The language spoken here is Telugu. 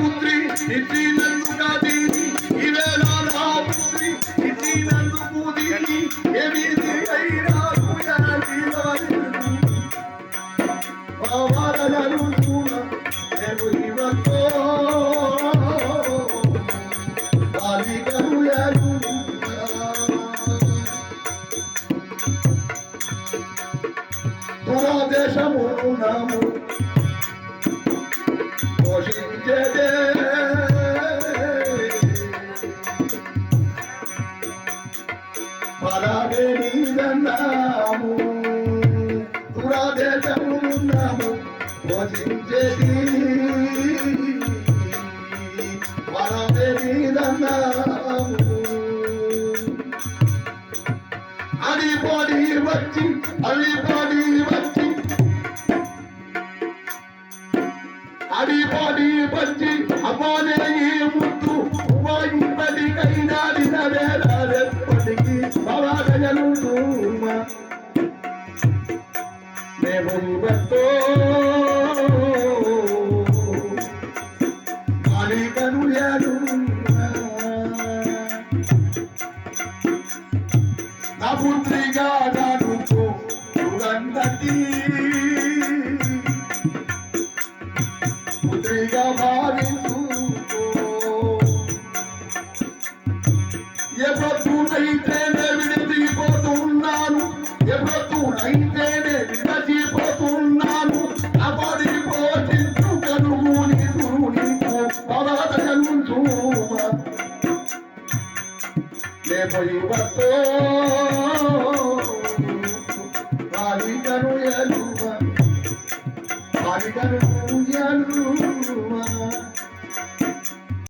ಪುತ್ರಿ ಇದ್ದಿನನ್ನು ಕಾದೀನಿ ಇವೇ ನಾನು ಆ ಪುತ್ರಿ ಇದ್ದಿನನ್ನು ಕೂದೀನಿ దురాదేశము నాము పోషించేది పరాగే నీదన్నాము అది పడి వచ్చి అది పడి అది పొడి వచ్చి అమ్మానే ఈ ముద్దు. ఉపాయింపటికైనా నెరవేరాలెప్పటికీ భవాగజను మేము ఇవతో మాలికను లేడు నా పుత్రిగా ಬಾಲಿಕನು ಬಾಲಿಕನು